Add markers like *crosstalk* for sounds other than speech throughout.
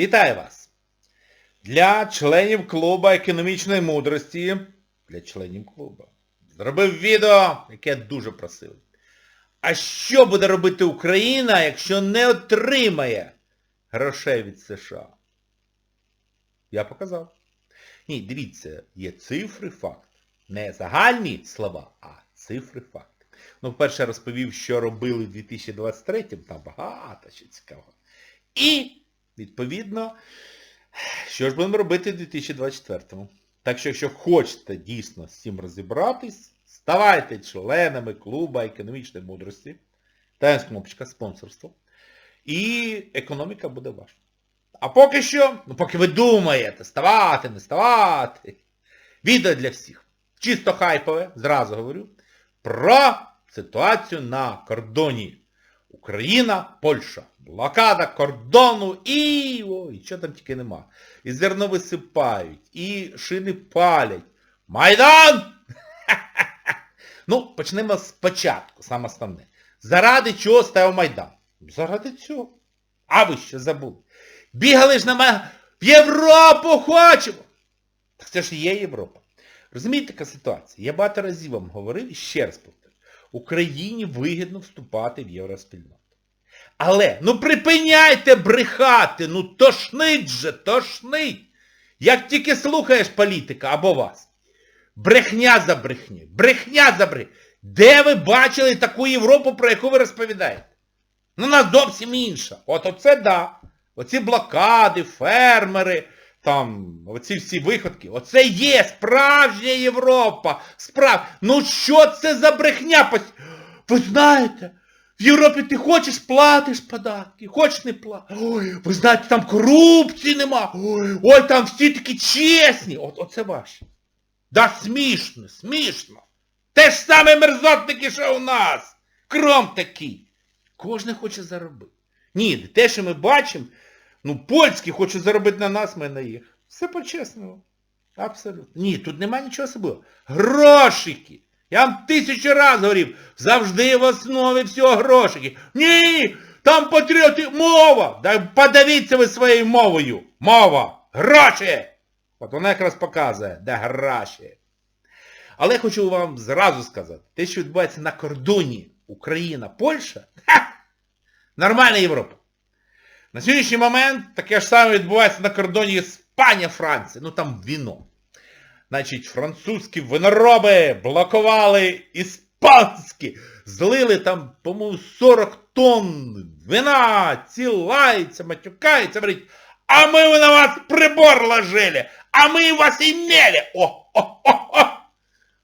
Вітаю вас! Для членів клубу економічної мудрості, для членів клубу, зробив відео, яке дуже просили. А що буде робити Україна, якщо не отримає грошей від США? Я показав. Ні, дивіться, є цифри, факт. Не загальні слова, а цифри, факти. Ну, вперше розповів, що робили в 2023-му, там багато ще цікавого. І, відповідно, що ж будемо робити в 2024-му. Так що, якщо хочете дійсно з цим розібратись, ставайте членами клубу економічної мудрості. Та кнопочка спонсорство. І економіка буде ваша. А поки що, ну поки ви думаєте, ставати, не ставати. Відео для всіх. Чисто хайпове, зразу говорю, про ситуацію на кордоні. Україна, Польща. Блокада кордону і... Ой, що там тільки нема. І зерно висипають, і шини палять. Майдан! *laughs* Ну, почнемо спочатку, саме основне. Заради чого став Майдан? Заради цього. А ви що забули? Бігали ж на Майдан. В Європу хочемо! Так це ж є Європа. Розумієте, така ситуація? Я багато разів вам говорив і ще раз повторю. Україні вигідно вступати в євроспільноту. Але, ну припиняйте брехати, ну тошнить же, тошнить. Як тільки слухаєш політика або вас. Брехня за брехню, брехня за брехню. Де ви бачили таку Європу, про яку ви розповідаєте? Ну, вона зовсім інша. От оце да. Оці блокади, фермери, там, оці всі виходки. Оце є справжня Європа. Справ... Ну що це за брехня? Ви знаєте, в Європі ти хочеш, платиш податки, хочеш не платиш. Ой, ви знаєте, там корупції нема. Ой, ой там всі такі чесні. От, оце ваше. Да смішно, смішно. Те ж саме мерзотники, що у нас. Кром такий. Кожен хоче заробити. Ні, те, що ми бачимо, ну, польські хочуть заробити на нас, ми на їх. Все по-чесному. Абсолютно. Ні, тут нема нічого особливого. Грошики. Я вам тисячу разів говорив, завжди в основі всього грошики. Ні, там патріоти, мова. Да подавіться ви своєю мовою. Мова. Гроші. От вона якраз показує, де гроші. Але я хочу вам зразу сказати, те, що відбувається на кордоні Україна-Польща, нормальна Європа. На сьогоднішній момент таке ж саме відбувається на кордоні Іспанія-Франція. Ну там віно. Значить, французькі винороби блокували іспанські. Злили там, по-моєму, 40 тонн вина, цілаються, матюкаються, говорять, а ми на вас прибор ложили, а ми вас імели. О, о, о, о.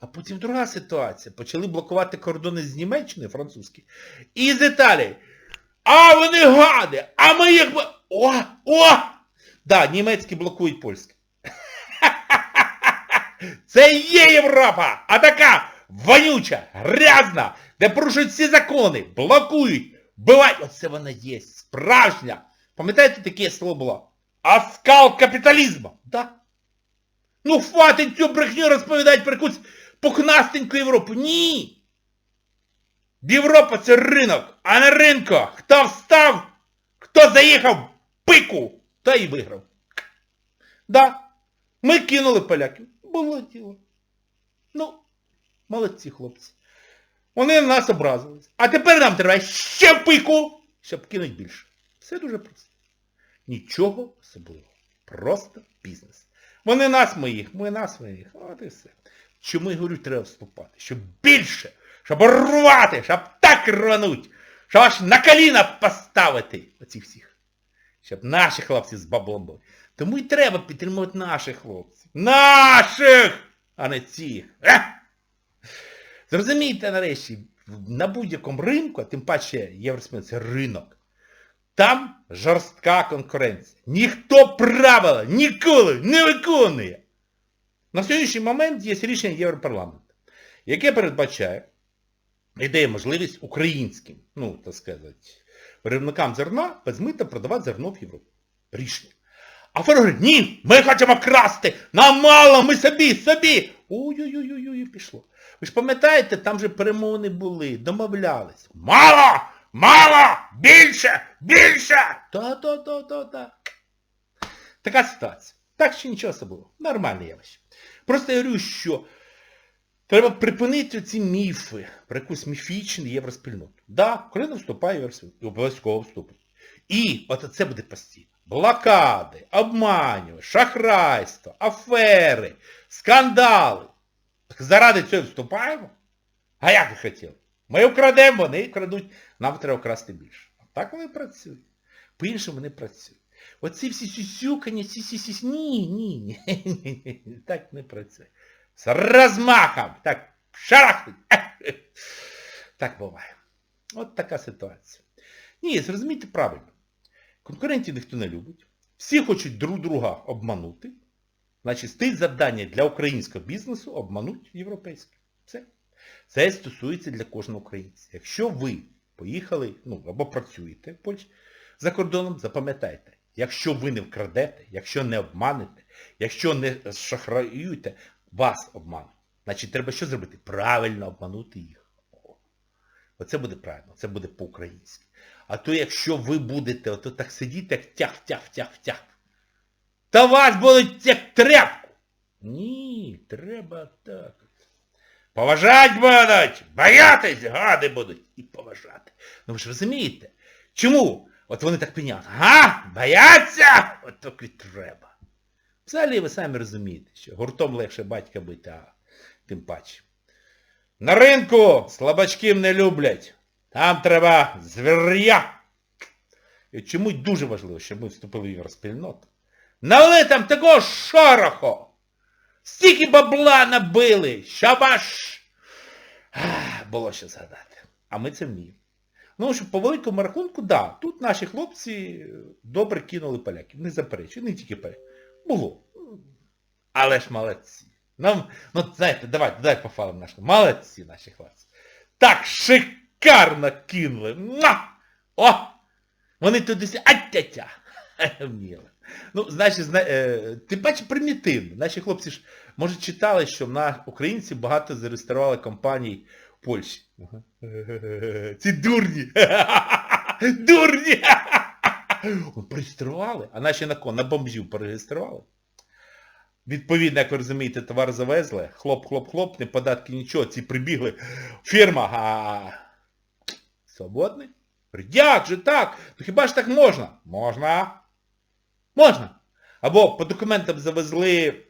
А потім друга ситуація. Почали блокувати кордони з Німеччини, французькі, і з Італії. А вони гади! А ми їх... О! О! Да, німецькі блокують польські. *laughs* Це є Європа! А така вонюча, грязна, де порушують всі закони, блокують, вбивають. Оце вона є, справжня. Пам'ятаєте, таке слово було? Оскал капіталізму. Да. Ну хватить цю брехню розповідати про якусь пухнастеньку Європу. Ні! Європа це ринок, а не ринко. Хто встав, хто заїхав пику, той і виграв. Да, ми кинули поляків. Було діло. Ну, молодці хлопці. Вони на нас образились. А тепер нам треба ще пику, щоб кинуть більше. Все дуже просто. Нічого особливого. Просто бізнес. Вони нас, ми їх, ми нас, ми їх. От і все. Чому я говорю, треба вступати? Щоб більше, щоб рвати, щоб так рвануть, щоб аж на коліна поставити оці всіх. Щоб наші хлопці з баблом були. Тому і треба підтримувати наших хлопців. Наших! А не цих. Е! Зрозумійте нарешті, на будь-якому ринку, тим паче Євросмін це ринок, там жорстка конкуренція. Ніхто правила ніколи не виконує. На сьогоднішній момент є рішення Європарламенту, яке передбачає і дає можливість українським, ну, так сказати, виробникам зерна без мита продавати зерно в Європу. Рішення. А фермер говорить, ні, ми хочемо красти, нам мало, ми собі, собі. Ой-ой-ой, пішло. Ви ж пам'ятаєте, там же перемовини були, домовлялись. Мало! Мало! Більше! Більше! Та-та-та-та-та. Така ситуація. Так що нічого особливого. Нормальне явище. Просто я говорю, що треба припинити ці міфи про якусь міфічну євроспільноту. Да, Україна вступає в євроспільноту. Обов'язково вступить. І от це буде постійно. Блокади, обманювання, шахрайство, афери, скандали. Заради цього вступаємо? А як ви хотіли? Ми вкрадемо, вони крадуть, нам треба вкрасти більше. А Так вони працюють. По-іншому не працюють. Оці всі сюсюкання, сі сі ні, ні, ні, ні, так не працює. З розмахом, так, шарахнуть. *laughs* Так буває. От така ситуація. Ні, зрозумійте правильно. Конкурентів ніхто не любить. Всі хочуть друг друга обманути. Значить, стоїть завдання для українського бізнесу обманути європейське. Все. Це стосується для кожного українця. Якщо ви поїхали, ну, або працюєте в Польщі за кордоном, запам'ятайте, якщо ви не вкрадете, якщо не обманете, якщо не шахраюєте, вас обмануть. Значить, треба що зробити? Правильно обманути їх. Оце буде правильно, це буде по-українськи. А то якщо ви будете ото так сидіти, як тяг, тяг, тяг, тяг, та вас будуть як тряпку. Ні, треба так. Поважать будуть, боятись, гади будуть. І поважати. Ну ви ж розумієте? Чому? От вони так пеняють. Ага, бояться? От так і треба. Взагалі ви самі розумієте, що гуртом легше батька бити, а тим паче. На ринку слабачків не люблять. Там треба звір'я. І чому дуже важливо, щоб ми вступили в євроспільноту. Навели там такого шороху. Стільки бабла набили. Шабаш. Ах, Було що згадати. А ми це вміємо. Ну, що по великому рахунку, да, тут наші хлопці добре кинули поляків. Не заперечую, не тільки поляків. Було. Але ж молодці. Нам, ну, знаєте, давайте, давайте пофалимо нашим. Молодці наші хлопці. Так шикарно кинули. Муа! О! Вони туди сі... Ать-тя-тя! *laughs* Вміли. Ну, значить, зна... е, ти бачиш примітивно. Наші хлопці ж, може, читали, що на українці багато зареєстрували компаній в Польщі. *laughs* Ці дурні! *laughs* Дурні! *gasps* Перереєстрували, а наші на кого? На бомжів перереєстрували. Відповідно, як ви розумієте, товар завезли, хлоп-хлоп-хлоп, не податки нічого, ці прибігли, фірма, а... Свободний? Як же так? То хіба ж так можна? Можна. Можна. Або по документам завезли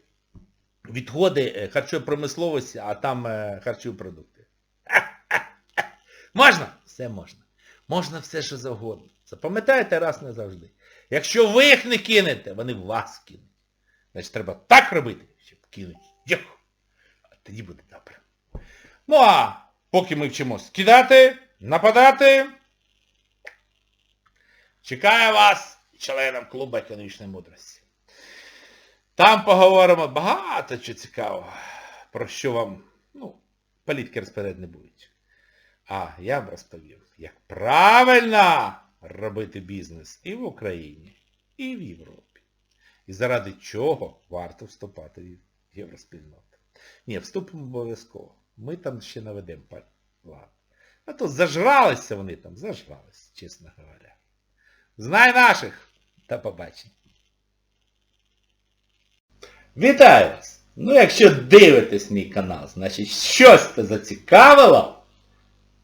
відходи е, харчової промисловості, а там е, харчові продукти. Можна? Все можна. Можна все, що завгодно. Запам'ятайте раз не завжди. Якщо ви їх не кинете, вони вас кинуть. Значить, треба так робити, щоб кинуть їх. А тоді буде добре. Ну а поки ми вчимось кидати, нападати, чекає вас членом клубу економічної мудрості. Там поговоримо багато чого цікавого, про що вам, ну, політики розповідати не будуть. А я вам розповім, як правильно робити бізнес і в Україні, і в Європі. І заради чого варто вступати в євроспільноту. Ні, вступимо обов'язково. Ми там ще наведемо лад. А то зажралися вони там, зажралися, чесно говоря. Знай наших! Та побачення. Вітаю вас! Ну, якщо дивитесь мій канал, значить щось це зацікавило,